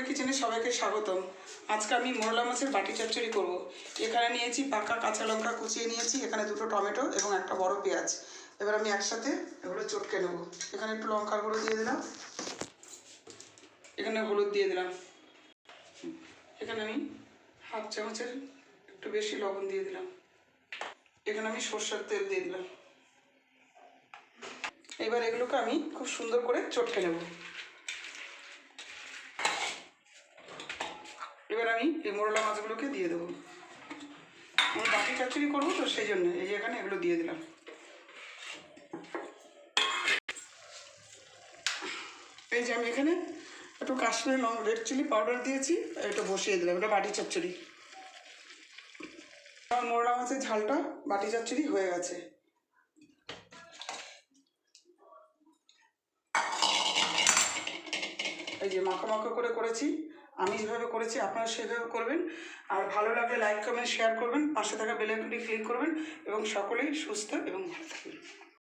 ঠাকুরের কিচেনে সবাইকে স্বাগতম। আজকে আমি মোরলা মাছের বাটি চচ্চড়ি করব। এখানে নিয়েছি পাকা কাঁচা লঙ্কা কুচিয়ে নিয়েছি, এখানে দুটো টমেটো এবং একটা বড় পেঁয়াজ। এবার আমি একসাথে এগুলো চটকে নেব। এখানে একটু লঙ্কার গুঁড়ো দিয়ে দিলাম। এখানে হলুদ দিয়ে দিলাম। এখানে আমি হাফ চামচের একটু বেশি লবণ দিয়ে দিলাম। এখানে আমি সর্ষের তেল দিয়ে দিলাম। এবার এগুলোকে আমি খুব সুন্দর করে চটকে নেব। এবার আমি এই মোরলা মাছগুলোকে দিয়ে দেবো। আমি বাকি চচ্চড়ি করব তো সেই জন্য, এই যে এখানে এগুলো দিয়ে দিলাম। এই যে আমি এখানে একটু Kashmiri long red chilli powder দিয়েছি এটা বসিয়ে দিলাম, এটা বাটি চচ্চড়ি। আমার মোরলা মাছের ঝালটা বাটি চচ্চড়ি হয়ে গেছে। এই যে মাখো মাখো করে করেছি আমি যেভাবে করেছি, আপনারা সেভাবে করবেন। আর ভালো লাগলে লাইক কমেন্ট শেয়ার করবেন। পাশে থাকা বেলাইকনটি ক্লিক করবেন এবং সকলেই সুস্থ এবং ভালো থাকবেন।